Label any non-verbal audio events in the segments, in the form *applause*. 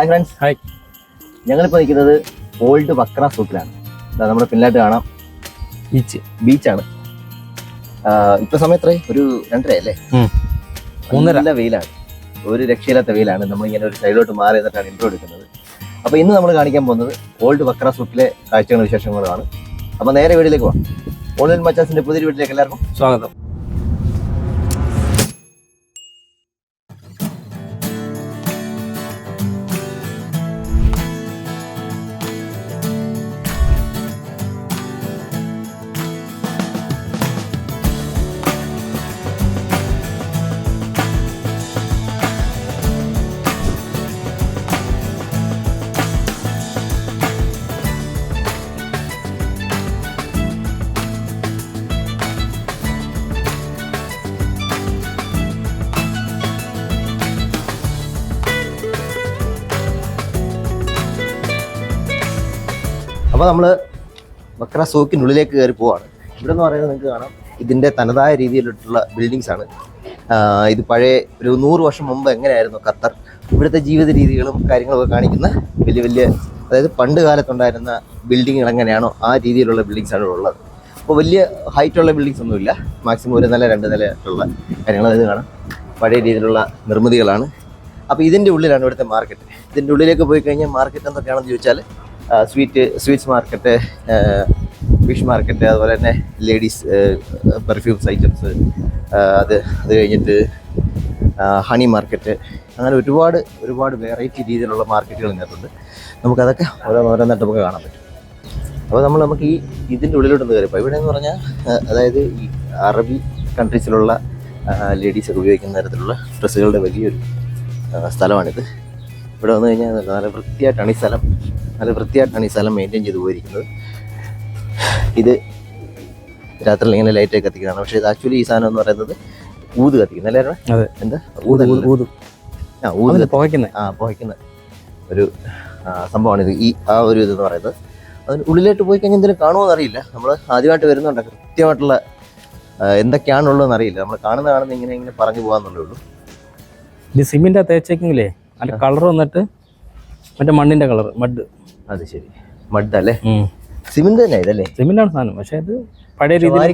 Hi friends hi ഞങ്ങളിപ്പോൾ നിൽക്കുന്നത് old വക്ര സൂക്കിലാണ് നമ്മുടെ പിന്നിലായിട്ട് കാണാം. ബീച്ച് ബീച്ചാണ് ഇപ്പൊ സമയം എത്ര ഒരു രണ്ടര അല്ലേ. മൂന്നര. നല്ല വെയിലാണ്. ഒരു രക്ഷയില്ലാത്ത വെയിലാണ്. നമ്മൾ ഇങ്ങനെ ഒരു സൈഡിലോട്ട് മാറി എന്നിട്ടാണ് ഇൻട്രോ എടുക്കുന്നത്. അപ്പൊ ഇന്ന് നമ്മൾ കാണിക്കാൻ പോകുന്നത് ഓൾഡ് വക്ര സൂക്കിലെ കാഴ്ചകളും വിശേഷങ്ങളുമാണ്. അപ്പൊ നേരെ വീട്ടിലേക്ക് പോവാം. ഓൺലൈൻ മച്ചാസിന്റെ പുതിയ വീട്ടിലേക്ക് എല്ലാവർക്കും സ്വാഗതം. അപ്പോൾ നമ്മൾ ബക്ര സോക്കിനുള്ളിലേക്ക് കയറി പോവാണ്. ഇവിടെ എന്ന് പറയുന്നത് നിങ്ങൾക്ക് കാണാം. ഇതിന്റെ തനതായ രീതിയിലുള്ള ബിൽഡിങ്സ് ആണ്. ഇത് പഴയ ഒരു നൂറ് വർഷം മുമ്പ് എങ്ങനെയായിരുന്നു ഖത്തർ? ഇവിടുത്തെ ജീവിത രീതികളും കാര്യങ്ങളൊക്കെ കാണിക്കുന്ന വലിയ വലിയ അതായത് പണ്ട് കാലത്തുണ്ടായിരുന്ന ബിൽഡിങ്ങുകൾ എങ്ങനെയാണോ ആ രീതിയിലുള്ള ബിൽഡിങ്സ് ആണ് ഉള്ളത്. അപ്പോൾ വലിയ ഹൈറ്റുള്ള ബിൽഡിങ്സ് ഒന്നുമില്ല. മാക്സിമം ഒരു നില രണ്ട് നിലയുള്ള കാര്യങ്ങൾ അതായത് കാണാം. പഴയ രീതിയിലുള്ള നിർമ്മിതികളാണ്. അപ്പോൾ ഇതിന്റെ ഉള്ളിലാണ് ഇവിടുത്തെ മാർക്കറ്റ് ഇതിന്റെ ഉള്ളിലേക്ക് പോയി കഴിഞ്ഞാൽ മാർക്കറ്റ് എന്തൊക്കെയാണെന്ന് ചോദിച്ചാൽ sweet sweets market fish market അതുപോലെ തന്നെ ലേഡീസ് പെർഫ്യൂംസ് ഐറ്റംസ് അത് അത് കഴിഞ്ഞിട്ട് ഹണി മാർക്കറ്റ് അങ്ങനെ ഒരുപാട് ഒരുപാട് വെറൈറ്റി രീതിയിലുള്ള മാർക്കറ്റുകൾ ഇതിനകത്തുണ്ട്. നമുക്കതൊക്കെ ഓരോന്നോരോന്നായിട്ട് നമുക്ക് കാണാൻ പറ്റും. അപ്പോൾ നമ്മൾ നമുക്ക് ഈ ഇതിന്റെ ഉള്ളിലോട്ടൊന്ന് കയറിപ്പോൾ ഇവിടെ എന്ന് പറഞ്ഞാൽ അതായത് ഈ അറബി കൺട്രീസിലുള്ള ലേഡീസൊക്കെ ഉപയോഗിക്കുന്ന തരത്തിലുള്ള ഡ്രസ്സുകളുടെ വലിയൊരു സ്ഥലമാണിത്. ഇവിടെ വന്നു കഴിഞ്ഞാൽ നല്ല വൃത്തിയായിട്ടാണ് ഈ സ്ഥലം നല്ല വൃത്തിയായിട്ടാണ് ഈ സ്ഥലം മെയിന്റെയിൻ ചെയ്ത് പോയിരിക്കുന്നത്. ഇത് രാത്രി ഇങ്ങനെ ലൈറ്റൊക്കെ കത്തിക്കുന്നതാണ്. പക്ഷേ ഇത് ആക്ച്വലി ഈ സാധനം എന്ന് പറയുന്നത് ഊത് കത്തിക്കുന്ന. അല്ലേ അതെ. എന്താ? ഊത് ആ ഊത് പുകയ്ക്കുന്നത് ആ പുകയ്ക്കുന്ന ഒരു സംഭവമാണ് ഇത്. ഈ ആ ഒരു ഇതെന്ന് പറയുന്നത്. അതിന് ഉള്ളിലോട്ട് പോയി കഴിഞ്ഞാൽ എന്തെങ്കിലും കാണുമോ എന്നറിയില്ല. നമ്മൾ ആദ്യമായിട്ട് വരുന്നുണ്ട് കൃത്യമായിട്ടുള്ള എന്തൊക്കെയാണുള്ളതെന്ന് അറിയില്ല. നമ്മൾ കാണുന്ന കാണുന്ന ഇങ്ങനെ ഇങ്ങനെ പറഞ്ഞു പോകാന്നുള്ളേ ഉള്ളൂ. ഇത് സിമെന്റ് തേച്ചേക്കെങ്കിലേ അതിന്റെ കളർ വന്നിട്ട് മറ്റേ മണ്ണിന്റെ കളർ മഡ് അത് ശരി. മഡ് അല്ലേ സിമെന്റ് തന്നെ ഇതല്ലേ സിമെന്റ് ആണ് സാധനം. പക്ഷെ അത് പഴയ രീതിയിൽ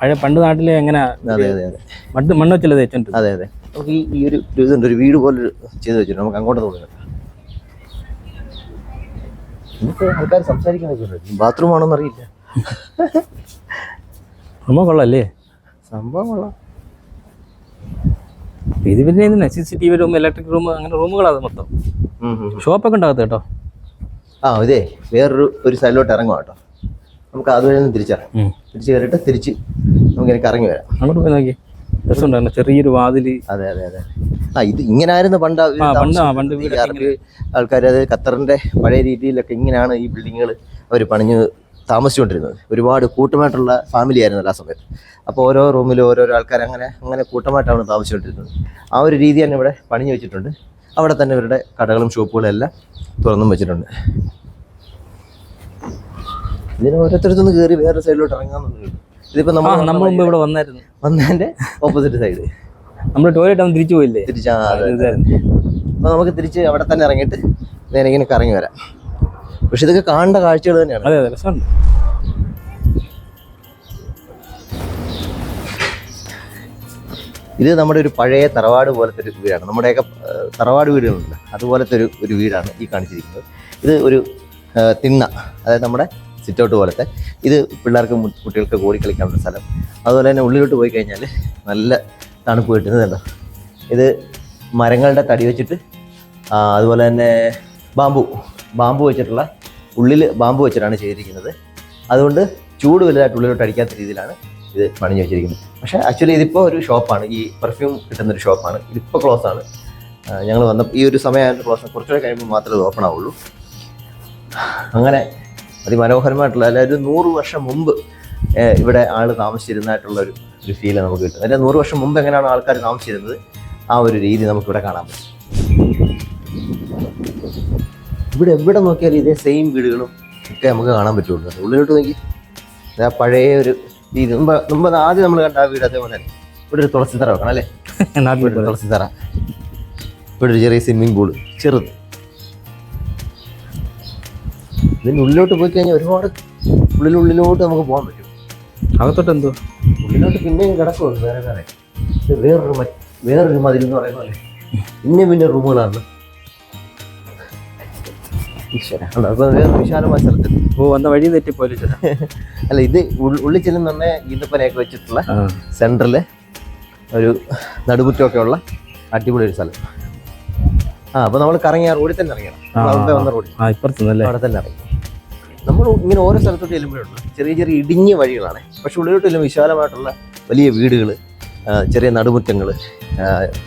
പഴയ പണ്ട് നാട്ടിലെ എങ്ങനെ അതെ അതെ അതെ. മണ്ണ് മണ്ണ് വെച്ചല്ലേ തേച്ചോണ്ട് അതെ അതെ. നമുക്ക് ഈ ഒരു ഇതുണ്ട് ഒരു വീട് പോലെ ചെയ്ത് വെച്ചിട്ടുണ്ട്. നമുക്ക് അങ്ങോട്ട് തോന്നുന്നു. ഇന്നത്തെ ആൾക്കാർ സംസാരിക്കാൻ ബാത്റൂം ആണോന്ന് അറിയില്ല. സംഭവം കൊള്ളല്ലേ? സംഭവം കൊള്ളാം. ഇത് പിന്നെ C C T V room electric room അങ്ങനെ റൂമുകളാണ് മൊത്തം. ഷോപ്പൊക്കെ ഉണ്ടാകത്ത് കേട്ടോ. ആ ഇതേ വേറൊരു ഒരു സൈഡിലോട്ട് ഇറങ്ങുക കേട്ടോ. നമുക്ക് അതുവഴി നിന്ന് തിരിച്ചിറങ്ങാം. ഉം. തിരിച്ച് കയറിയിട്ട് തിരിച്ച് നമുക്ക് എനിക്ക് ഇറങ്ങി വരാം. അങ്ങോട്ട് പോയി നോക്കി. രസമുണ്ടായിരുന്നു. ചെറിയൊരു വാതിൽ. അതെ അതെ അതെ. ആ ഇത് ഇങ്ങനെ ആയിരുന്നു പണ്ട് പണ്ട് അറബി ആൾക്കാർ അത് ഖത്തറിന്റെ പഴയ രീതിയിലൊക്കെ ഇങ്ങനെയാണ് ഈ ബിൽഡിങ്ങുകൾ അവർ പണിഞ്ഞ് താമസിച്ചുകൊണ്ടിരുന്നത്. ഒരുപാട് കൂട്ടമായിട്ടുള്ള ഫാമിലി ആയിരുന്നു ആ സമയത്ത്. അപ്പോൾ ഓരോ റൂമിലും ഓരോരോ ആൾക്കാർ അങ്ങനെ അങ്ങനെ കൂട്ടമായിട്ടാണ് താമസിച്ചുകൊണ്ടിരുന്നത്. ആ ഒരു രീതി തന്നെ ഇവിടെ പണിഞ്ഞു വെച്ചിട്ടുണ്ട്. അവിടെ തന്നെ ഇവരുടെ കടകളും ഷോപ്പുകളും എല്ലാം തുറന്നും വെച്ചിട്ടുണ്ട്. ഇതിന് ഓരോരുത്തരത്തുനിന്ന് കയറി വേറെ സൈഡിലോട്ട് ഇറങ്ങാന്നുണ്ട് ഇതിപ്പോ നമ്മൾ നമ്മൾ മുമ്പ് ഇവിടെ വന്നായിരുന്നു. വന്നതിന്റെ ഓപ്പോസിറ്റ് സൈഡ് നമ്മൾ ടോയ്ലറ്റ് ആവുമ്പോൾ തിരിച്ചു പോയില്ലേ? തിരിച്ചാ. അപ്പൊ നമുക്ക് തിരിച്ച് അവിടെ തന്നെ ഇറങ്ങിയിട്ട് നേരെ ഇങ്ങനെ കറങ്ങി വരാം. പക്ഷെ ഇതൊക്കെ കാണേണ്ട കാഴ്ചകൾ തന്നെയാണ്. അതെ അതെ രസമുണ്ട്. ഇത് നമ്മുടെ ഒരു പഴയ തറവാട് പോലത്തെ ഒരു വീടാണ്. നമ്മുടെയൊക്കെ തറവാട് വീടുകളുണ്ട്. അതുപോലത്തെ ഒരു ഒരു വീടാണ് ഈ കാണിച്ചിരിക്കുന്നത്. ഇത് ഒരു തിണ്ണ അതായത് നമ്മുടെ സിറ്റൗട്ട് പോലത്തെ. ഇത് പിള്ളേർക്ക് കുട്ടികൾക്ക് ഓടി കളിക്കാനുള്ള സ്ഥലം. അതുപോലെ തന്നെ ഉള്ളിലോട്ട് പോയി കഴിഞ്ഞാൽ നല്ല തണുപ്പ് കിട്ടുന്നതുണ്ടോ ഇത് മരങ്ങളുടെ തടി വെച്ചിട്ട് അതുപോലെ തന്നെ ബാമ്പു ബാമ്പു വെച്ചിട്ടുള്ള ഉള്ളിൽ ബാമ്പു വെച്ചിട്ടാണ് ചെയ്തിരിക്കുന്നത്. അതുകൊണ്ട് ചൂട് വലുതായിട്ട് ഉള്ളിലോട്ട് അടിക്കാത്ത രീതിയിലാണ് ഇത് പണിഞ്ഞു വെച്ചിരിക്കുന്നത് പക്ഷേ ആക്ച്വലി ഇതിപ്പോൾ ഒരു ഷോപ്പാണ് ഈ പെർഫ്യൂം കിട്ടുന്ന ഒരു ഷോപ്പാണ് ഇതിപ്പോൾ ക്ലോസ് ആണ് ഞങ്ങൾ വന്ന ഈ ഒരു സമയമായിട്ട് ക്ലോസ് കുറച്ചുകൂടെ കഴിയുമ്പോൾ മാത്രമേ ഇത് ഓപ്പൺ ആവുള്ളൂ. അങ്ങനെ അതിമനോഹരമായിട്ടുള്ള ഒരു നൂറ് വർഷം മുമ്പ് ഇവിടെ ആൾ താമസിച്ചിരുന്നതായിട്ടുള്ള ഒരു ഒരു ഫീൽ നമുക്ക് കിട്ടും. അതിന്റെ നൂറ് വർഷം മുമ്പ് എങ്ങനെയാണ് ആൾക്കാർ താമസിച്ചിരുന്നത്? ആ ഒരു രീതി നമുക്കിവിടെ കാണാൻ പറ്റും. ഇവിടെ എവിടെ നോക്കിയാലും ഇതേ സെയിം വീടുകളും ഒക്കെ നമുക്ക് കാണാൻ പറ്റുള്ളൂ. ഉള്ളിലോട്ട് നോക്കി. പഴയ ഒരു രീതി മുമ്പ് മുമ്പ് ആദ്യം നമ്മൾ കണ്ട ആ വീട് അതേപോലെ തന്നെ. ഇവിടെ ഒരു തുളസി തറ വെക്കണം അല്ലേ? ഇവിടെ ഒരു തുളസിത്തറ ഇവിടെ ഒരു ചെറിയ സ്വിമ്മിംഗ് പൂൾ ചെറുത്. ഇതിന്റെ ഉള്ളിലോട്ട് പോയി കഴിഞ്ഞാൽ ഒരുപാട് ഉള്ളിലുള്ളിലോട്ട് നമുക്ക് പോകാൻ പറ്റും. അകത്തോട്ട് എന്തോ ഉള്ളിലോട്ട് പിന്നെയും കിടക്കുമോ വേറെ വേറെ. ഇത് വേറൊരു വേറൊരു മതിൽ എന്ന് പറയുന്ന പോലെ. പിന്നെ പിന്നെ റൂമുകളാണ് ഈശ്വര. വിശാലമായ സ്ഥലത്ത് ഓ വന്ന വഴി തെറ്റിപ്പോലെ *laughs* അല്ല ഇത് ഉള്ളിൽ ചെല്ലുന്ന തന്നെ ഈന്തപ്പനയൊക്കെ വെച്ചിട്ടുള്ള സെന്ററിൽ ഒരു നടുമുറ്റമൊക്കെ ഉള്ള അടിപൊളി ഒരു സ്ഥലം. ആ അപ്പോൾ നമ്മൾ കറങ്ങി ആ റോഡിൽ തന്നെ ഇറങ്ങണം. അവിടെ വന്ന റോഡിൽ. അവിടെ തന്നെ ഇറങ്ങി. നമ്മൾ ഇങ്ങനെ ഓരോ സ്ഥലത്തോട്ട് ചെല്ലുമ്പോഴുണ്ട് ചെറിയ ചെറിയ ഇടിഞ്ഞ വഴികളാണ്. പക്ഷെ ഉള്ളിലോട്ട് ചെല്ലുമ്പോൾ വിശാലമായിട്ടുള്ള വലിയ വീടുകൾ ചെറിയ നടുമുറ്റങ്ങൾ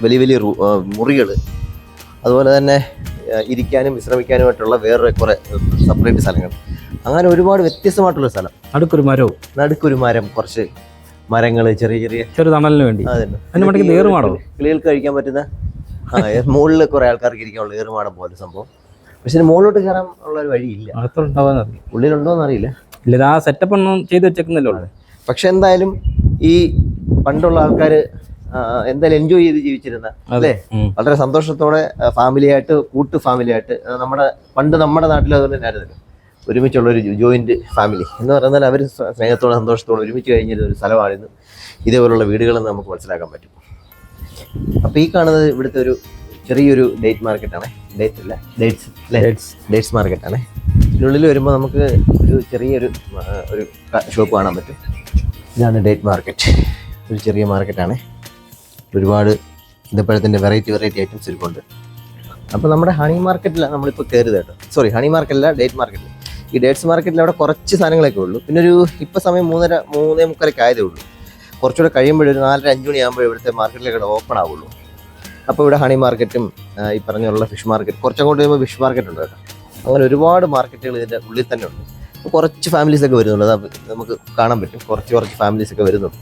വലിയ വലിയ മുറികൾ അതുപോലെ തന്നെ ഇരിക്കാനും വിശ്രമിക്കാനുമായിട്ടുള്ള വേറെ കുറേ സെപ്പറേറ്റ് സ്ഥലങ്ങൾ. അങ്ങനെ ഒരുപാട് വ്യത്യസ്തമായിട്ടുള്ള സ്ഥലം. അടുക്കൊരു മരവും. നടുക്കൊരു മരം കുറച്ച് മരങ്ങൾ ചെറിയ ചെറിയ ചെറു തണലിന് വേണ്ടി. കിളികൾക്ക് കഴിക്കാൻ പറ്റുന്ന? മുകളിൽ കുറെ ആൾക്കാർക്ക് ഇരിക്കാനുള്ള ഏറുമാടം പോലെ സംഭവം. പക്ഷെ മുകളിലോട്ട് കയറാൻ ഉള്ള ഒരു വഴിയില്ല. ഉള്ളിലുണ്ടോന്ന് അറിയില്ല. ഇല്ല ആ സെറ്റപ്പ് ഒന്നും ചെയ്ത് വെച്ചേക്കുന്നല്ലോ പക്ഷെ എന്തായാലും ഈ പണ്ടുള്ള ആൾക്കാർ എന്തായാലും എൻജോയ് ചെയ്ത് ജീവിച്ചിരുന്ന അല്ലേ? വളരെ സന്തോഷത്തോടെ ഫാമിലിയായിട്ട് കൂട്ടു കൂട്ട് ഫാമിലി ആയിട്ട് നമ്മുടെ പണ്ട് നമ്മുടെ നാട്ടിൽ അതുപോലെ തന്നെ ആയിരുന്നു ഒരുമിച്ചുള്ള ഒരു ജോയിന്റ് ഫാമിലി എന്ന് പറഞ്ഞാൽ അവർ സ്നേഹത്തോടെ സന്തോഷത്തോടെ ഒരുമിച്ച് കഴിഞ്ഞിരുന്ന ഒരു സ്ഥലമായിരുന്നു. ഇതേപോലുള്ള വീടുകളെന്ന് നമുക്ക് മനസ്സിലാക്കാൻ പറ്റും. അപ്പോൾ ഈ കാണുന്നത് ഇവിടുത്തെ ഒരു ചെറിയൊരു ഡേറ്റ് മാർക്കറ്റാണ് ഡേറ്റ് അല്ല ഡേറ്റ്സ് അല്ലേ? Dates. ഡേറ്റ്സ് മാർക്കറ്റാണ് ഇതിനുള്ളിൽ വരുമ്പോൾ നമുക്ക് ഒരു ചെറിയൊരു ഒരു ഷോപ്പ് കാണാൻ പറ്റും. ഇതാണ് ഡേറ്റ് മാർക്കറ്റ് ഒരു ചെറിയ മാർക്കറ്റാണ് ഒരുപാട് ഇതപ്പഴത്തിന്റെ വെറൈറ്റി വെറൈറ്റി ഐറ്റംസ് ഇരിപ്പുണ്ട്. അപ്പോൾ നമ്മുടെ ഹണി മാർക്കറ്റിലാണ് നമ്മളിപ്പോൾ കയറിയത് കേട്ടോ. സോറി ഹണി മാർക്കറ്റില്ല ഡേറ്റ് മാർക്കറ്റിൽ ഈ ഡേറ്റ്സ് മാർക്കറ്റിൽ അവിടെ കുറച്ച് സാധനങ്ങളൊക്കെ ഉള്ളൂ. പിന്നെ ഒരു ഇപ്പോൾ സമയം മൂന്നര മൂന്നേ മുക്കാലൊക്കെ ആയതേ ഉള്ളൂ. കുറച്ചുകൂടെ കഴിയുമ്പോഴൊരു നാലര അഞ്ച് മണിയാകുമ്പോൾ ഇവിടുത്തെ മാർക്കറ്റിലേക്ക് ഓപ്പൺ ആവുള്ളൂ. അപ്പോൾ ഇവിടെ ഹണി മാർക്കറ്റും ഈ പറഞ്ഞുള്ള ഫിഷ് മാർക്കറ്റ് കുറച്ചങ്ങോട്ട് കഴിയുമ്പോൾ ഫിഷ് മാർക്കറ്റ് ഉണ്ട് കേട്ടോ. അങ്ങനെ ഒരുപാട് മാർക്കറ്റുകൾ ഇതിന്റെ ഉള്ളിൽ തന്നെ ഉണ്ട്. കുറച്ച് ഫാമിലീസൊക്കെ വരുന്നുണ്ട്. അത് നമുക്ക് കാണാൻ പറ്റും. കുറച്ച് കുറച്ച് ഫാമിലീസൊക്കെ വരുന്നുണ്ട്.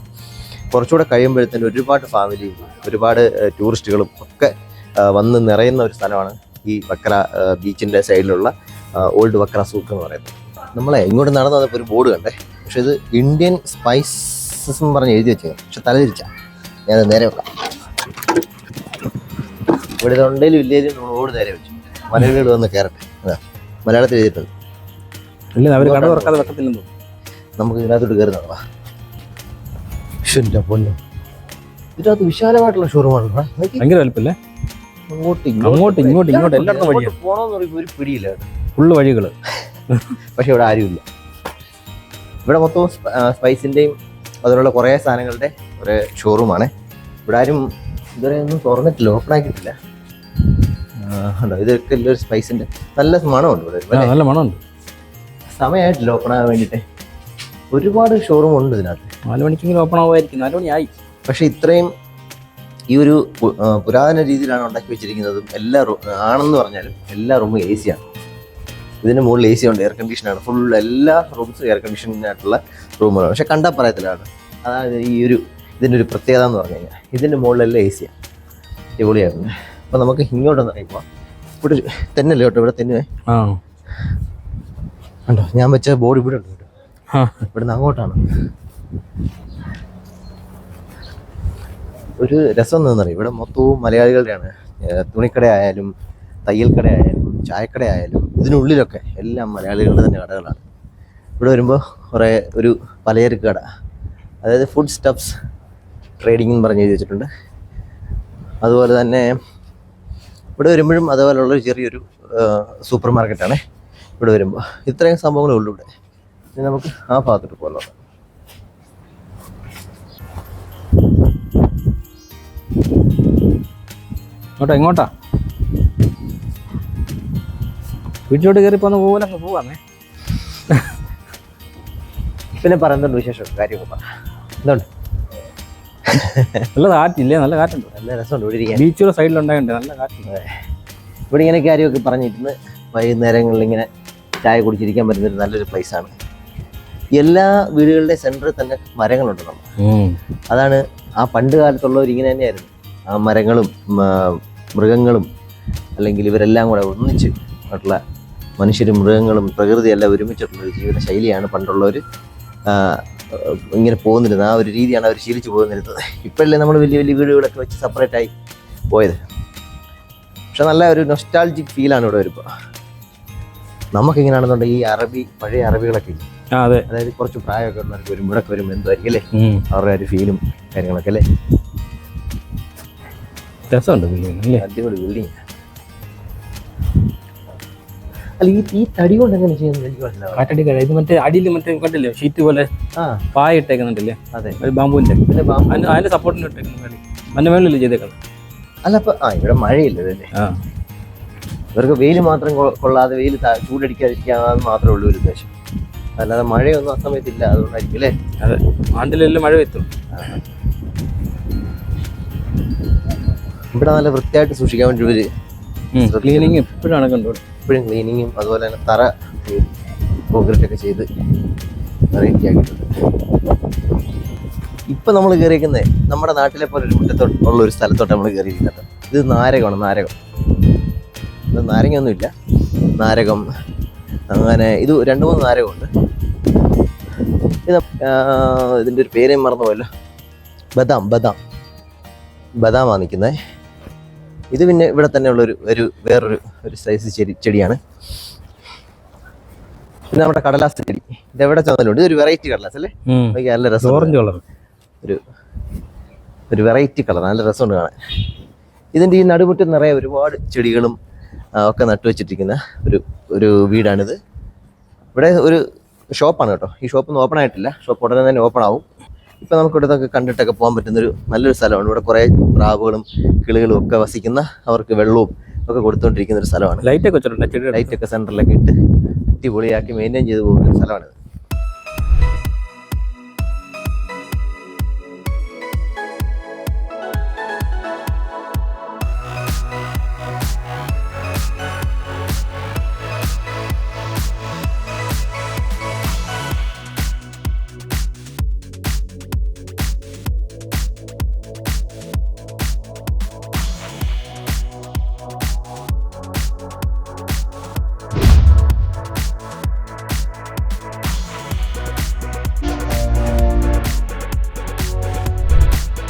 കുറച്ചുകൂടെ കഴിയുമ്പോഴത്തേന് ഒരുപാട് ഫാമിലിയും ഒരുപാട് ടൂറിസ്റ്റുകളും ഒക്കെ വന്ന് നിറയുന്ന ഒരു സ്ഥലമാണ് ഈ വക്ര ബീച്ചിന്റെ സൈഡിലുള്ള ഓൾഡ് വക്ര സൂക്ക് എന്ന് പറയുന്നത്. നമ്മളെ ഇങ്ങോട്ട് നടന്നു വന്നപ്പോൾ ഒരു ബോർഡ് കണ്ടേ. പക്ഷെ ഇത് ഇന്ത്യൻ സ്പൈസസ് എന്ന് പറഞ്ഞ് എഴുതി വെച്ചത് പക്ഷെ തലതിരിച്ച. ഞാൻ നേരെ വെക്കാം. ഇവിടെ തൊണ്ടയിലും ഇല്ലേലും റോഡ് നേരെ വെച്ചു. മലയാളികൾ വന്ന് കയറട്ടെ. മലയാളത്തിൽ എഴുതിയിട്ടുണ്ട്. ഇല്ല അവർ കട തുറക്കാതെ വെക്കത്തില്ലെന്ന് തോന്നുന്നു. നമുക്ക് ഇതിനകത്തോട്ട് കയറി നടക്കാം. എന്റെ പൊന്നു. ഇതിനകത്ത് വിശാലമായിട്ടുള്ള ഷോറൂമാണ് ഭയങ്കര വലുപ്പല്ലേ? അങ്ങോട്ട് അങ്ങോട്ട്, ഇങ്ങോട്ട്, ഇങ്ങോട്ട് എല്ലായിടത്തും അങ്ങോട്ട് പോകണമെന്ന് പറയുമ്പോൾ ഒരു പിടിയില്ല. ഫുള്ള് വഴികൾ. പക്ഷെ ഇവിടെ ആരുമില്ല. ഇവിടെ മൊത്തം സ്പൈസിന്റെയും അതുപോലുള്ള കുറേ സാധനങ്ങളുടെ ഒരു ഷോറൂമാണ് ഇവിടെ ആരും ഇതുവരെ ഒന്നും തുറന്നിട്ടില്ല ഓപ്പൺ ആക്കിയിട്ടില്ല. ഉണ്ടോ ഇതൊക്കെ ഒരു സ്പൈസിന്റെ നല്ല മണമുണ്ട് ഇവിടെ. നല്ല മണമുണ്ട്. സമയമായിട്ടില്ല ഓപ്പൺ ആകാൻ വേണ്ടിയിട്ട്. ഒരുപാട് ഷോറൂം ഉണ്ട് ഇതിനകത്ത്. നാല് മണിക്കെങ്കിലും ഓപ്പൺ ആവുമായിരിക്കും. നാല് മണിയായി. പക്ഷെ ഇത്രയും ഈ ഒരു പുരാതന രീതിയിലാണ് ഉണ്ടാക്കി വെച്ചിരിക്കുന്നതും എല്ലാ റൂ ആണെന്ന് പറഞ്ഞാലും എല്ലാ റൂമും എ സി ആണ്. ഇതിന് മുകളിൽ എ സി ഉണ്ട് എയർ കണ്ടീഷനാണ് ഫുൾ എല്ലാ റൂംസും എയർ കണ്ടീഷനായിട്ടുള്ള റൂമുകളാണ് പക്ഷെ കണ്ടാൽ പറയത്തില്ലാണ് അതായത് ഈ ഒരു ഇതിന്റെ ഒരു പ്രത്യേകത എന്ന് പറഞ്ഞു കഴിഞ്ഞാൽ ഇതിന്റെ മുകളിലെല്ലാം എ സിയാണ് അടിപൊളിയായിരുന്നു. അപ്പോൾ നമുക്ക് ഇങ്ങോട്ടൊന്ന് ഇറങ്ങിപ്പോവാം ഇവിടെ തന്നെയല്ലേ തെന്നല്ലേ കേട്ടോ? ഇവിടെ തന്നെ. ആ. ഉണ്ടോ ഞാൻ വെച്ച ബോർഡ് ഇവിടെ ഉണ്ട് ഇവിടുന്ന് അങ്ങോട്ടാണ്. ഒരു രസം എന്താണെന്നറിയാം? ഇവിടെ മൊത്തവും മലയാളികളുടെയാണ്. തുണിക്കട ആയാലും തയ്യൽ ആയാലും ചായക്കട ആയാലും ഇതിനുള്ളിലൊക്കെ എല്ലാം മലയാളികളുടെ തന്നെ കടകളാണ്. ഇവിടെ വരുമ്പോൾ കുറേ ഒരു പലചരക്ക് കട. അതായത് ഫുഡ് സ്റ്റഫ്സ് ട്രേഡിംഗ് എന്ന് പറഞ്ഞ് വെച്ചിട്ടുണ്ട്. അതുപോലെ തന്നെ ഇവിടെ വരുമ്പോഴും അതുപോലുള്ള ഒരു ചെറിയൊരു സൂപ്പർ മാർക്കറ്റാണ് ഇവിടെ വരുമ്പോൾ ഇത്രയും സംഭവങ്ങളേ ഉള്ളൂ ഇവിടെ. ഇനി നമുക്ക് ആ ഭാഗത്തോട്ട് പോകാം. ഇങ്ങോട്ടാ ഇങ്ങോട്ടാ വീട്ടിലോട്ട് കയറി പോന്ന പോകാൻ അങ്ങ് പോവാന്നേ പിന്നെ പറയുന്നുണ്ട് വിശേഷം കാര്യമൊക്കെ പറ. എന്തുണ്ട്? നല്ല കാറ്റില്ലേ? നല്ല കാറ്റുണ്ട്. നല്ല രസമുണ്ട് ഇവിടെ ഇരിക്കാൻ ബീച്ചുകളുടെ സൈഡിലുണ്ടായിട്ടുണ്ട് നല്ല കാറ്റുണ്ട്. ഇവിടെ ഇങ്ങനെ കാര്യമൊക്കെ പറഞ്ഞിരുന്ന് വൈകുന്നേരങ്ങളിൽ ഇങ്ങനെ ചായ കുടിച്ചിരിക്കാൻ പറ്റുന്നൊരു നല്ലൊരു പ്ലേസാണ് എല്ലാ വീടുകളുടെ സെന്ററിൽ തന്നെ മരങ്ങളുണ്ട് നമ്മൾ. അതാണ് ആ പണ്ട് കാലത്തുള്ളവർ ഇങ്ങനെ തന്നെയായിരുന്നു. ആ മരങ്ങളും മൃഗങ്ങളും അല്ലെങ്കിൽ ഇവരെല്ലാം കൂടെ ഒന്നിച്ച് ആയിട്ടുള്ള മനുഷ്യരും മൃഗങ്ങളും പ്രകൃതിയെല്ലാം ഒരുമിച്ചിട്ടുള്ള ഒരു ജീവിത ശൈലിയാണ് പണ്ടുള്ളവർ ഇങ്ങനെ പോകുന്നിരുന്നത്. ആ ഒരു രീതിയാണ് അവർ ശീലിച്ചു പോകുന്നിരുന്നത്. ഇപ്പോഴല്ലേ നമ്മൾ വലിയ വലിയ വീടുകളൊക്കെ വെച്ച് സെപ്പറേറ്റ് ആയി പോയത്. പക്ഷെ നല്ല ഒരു നൊസ്റ്റാൾജിക് ഫീലാണ് ഇവിടെ വരുമ്പോൾ നമുക്കിങ്ങനെയാണെന്നുണ്ടെങ്കിൽ ഈ അറബി പഴയ അറബികളൊക്കെ ഇല്ലേ? അതെ. അതായത് കുറച്ച് പ്രായമൊക്കെ ഉള്ളവർക്ക് വരും ഇവിടെ വരുമ്പോൾ എന്തായിരിക്കും അല്ലേ. അവരുടെ ഒരു ഫീലും കാര്യങ്ങളൊക്കെ അല്ലേ? രസമുണ്ട് ബിൽഡിംഗ് അല്ലേ? അടിപൊളി ബിൽഡിംഗ് അല്ല ഈ ഈ തടി കൊണ്ട് എങ്ങനെ ചെയ്യുന്നത് എനിക്ക് മനസ്സിലാവും കാറ്റടി കട ഇത് മറ്റേ അടിയിൽ മറ്റേ കണ്ടില്ലേ? ഷീറ്റ് പോലെ ആ. പായ ഇട്ടേക്കുന്നുണ്ടല്ലേ? അതെ. ഒരു ബാമ്പുവിന്റെ പിന്നെ ബാമ്പു അതിന്റെ സപ്പോർട്ടിന് ഇട്ടേക്കുന്നു മഞ്ഞ മേളിലല്ലേ ചെയ്തേക്കുന്നത്? അല്ല അപ്പൊ ആ ഇവിടെ മഴയില്ല ഇതല്ലേ ആ. ഇവർക്ക് വെയിൽ മാത്രം കൊള്ളാതെ വെയിൽ ചൂടടിക്കാതിരിക്കാന്ന് മാത്രമേ ഉള്ളൂ ഒരു ഉദ്ദേശം. അല്ലാതെ മഴയൊന്നും ആ സമയത്തില്ല അതുകൊണ്ടായിരിക്കും അല്ലേ? അതെ. ആണ്ടിലെല്ലാം മഴ വെത്തും ഇവിടെ നല്ല വൃത്തിയായിട്ട് സൂക്ഷിക്കാൻ വേണ്ടി ഇവർ ക്ലീനിങ് എപ്പോഴാണ് കണ്ടു എപ്പോഴും ക്ലീനിങ്ങും അതുപോലെ തന്നെ തറ കോൺക്രീറ്റ് ഒക്കെ ചെയ്ത് വെറൈറ്റി ആക്കിയിട്ടുണ്ട്. ഇപ്പൊ നമ്മൾ കയറിയിരിക്കുന്നത് നമ്മുടെ നാട്ടിലെ പോലെ ഒരു മുറ്റത്തോട്ട് ഉള്ള ഒരു സ്ഥലത്തോട്ട് നമ്മൾ കയറിയിരിക്കുന്നത് ഇത് നാരകമാണ് നാരകം. ഇത് നാരങ്ങയൊന്നുമില്ല. നാരകം അങ്ങനെ ഇത് രണ്ട് മൂന്ന് നാരകമുണ്ട്. ഇത് ഇതിന്റെ ഇതിന്റെ ഒരു പേരേ മറന്നുപോയല്ലോ. ബദാം ബദാം. ബദാമാണ് നിൽക്കുന്നത് ഇത് പിന്നെ ഇവിടെ തന്നെ ഉള്ളൊരു ഒരു വേറൊരു ഒരു സൈസ് ചെടി ചെടിയാണ്. പിന്നെ നമ്മുടെ കടലാസ് ചെടി. ഇത് എവിടെ ചെന്നാലും ഉണ്ട്. ഇതൊരു വെറൈറ്റി കടലാസ് അല്ലേ? നല്ല രസം ഓറഞ്ച് കളർ ഒരു ഒരു വെറൈറ്റി കളർ നല്ല രസമുണ്ട് കാണാൻ. ഇതിന്റെ ഈ നടുമുറ്റം നിറയെ ഒരുപാട് ചെടികളും ഒക്കെ നട്ടുവെച്ചിട്ടിരിക്കുന്ന ഒരു ഒരു വീടാണിത്. ഇവിടെ ഒരു ഷോപ്പാണ് കേട്ടോ. ഈ ഷോപ്പ് ഓപ്പൺ ആയിട്ടില്ല. ഷോപ്പ് ഉടനെ തന്നെ ഓപ്പൺ ആവും. ഇപ്പം നമുക്ക് ഇവിടുത്തെ കണ്ടിട്ടൊക്കെ പോകാൻ പറ്റുന്നൊരു നല്ലൊരു സ്ഥലമാണ്. ഇവിടെ കുറേ പ്രാവുകളും കിളികളും ഒക്കെ വസിക്കുന്ന അവർക്ക് വെള്ളവും ഒക്കെ കൊടുത്തുകൊണ്ടിരിക്കുന്ന ഒരു സ്ഥലമാണ്. ലൈറ്റൊക്കെ വെച്ചിട്ടുണ്ട്? ലൈറ്റൊക്കെ സെന്ററിലൊക്കെ ഇട്ട് അടിപൊളിയാക്കി മെയിന്റെയിൻ ചെയ്ത് പോകുന്ന ഒരു സ്ഥലമാണിത്.